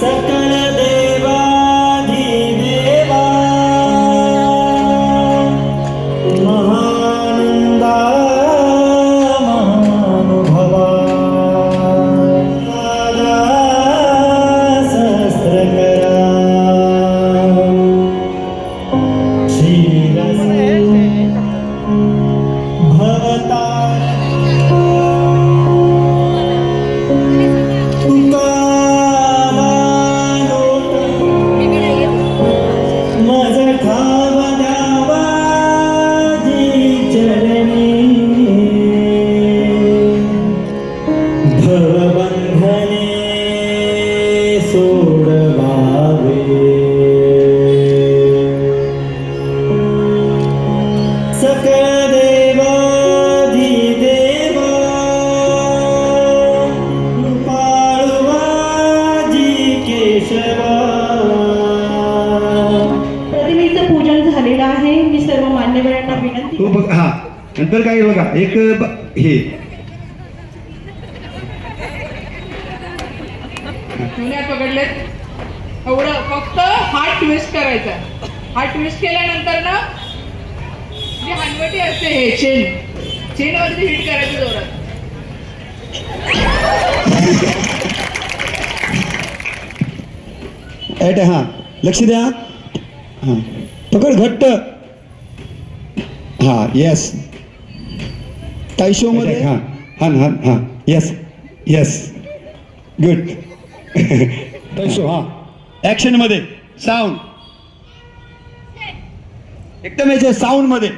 सकल देवाधिदेवा महानंदा महानुभवा दादा सहस्रकरा। प्रतिमेचं पूजन झालेलं आहे. मी सर्व मान्यवरांना विनंती तो बघ हा. नंतर काय बघा. एक हे. जुन्या पकडलेत. एवढं फक्त हात ट्विस्ट करायचा. हात ट्विस्ट केल्यानंतर ना जी हनवटी असते हे चेन चेन वरती हिट करायचं जोरात. ऍट हा. लक्ष द्या. हा. पकड घट्ट. हा येस ताईशो मध्ये? हा. हा हा हा. येस येस गुड ताईशो हा. ऍक्शनमध्ये. साऊंड एकदम याचे साऊंडमध्ये.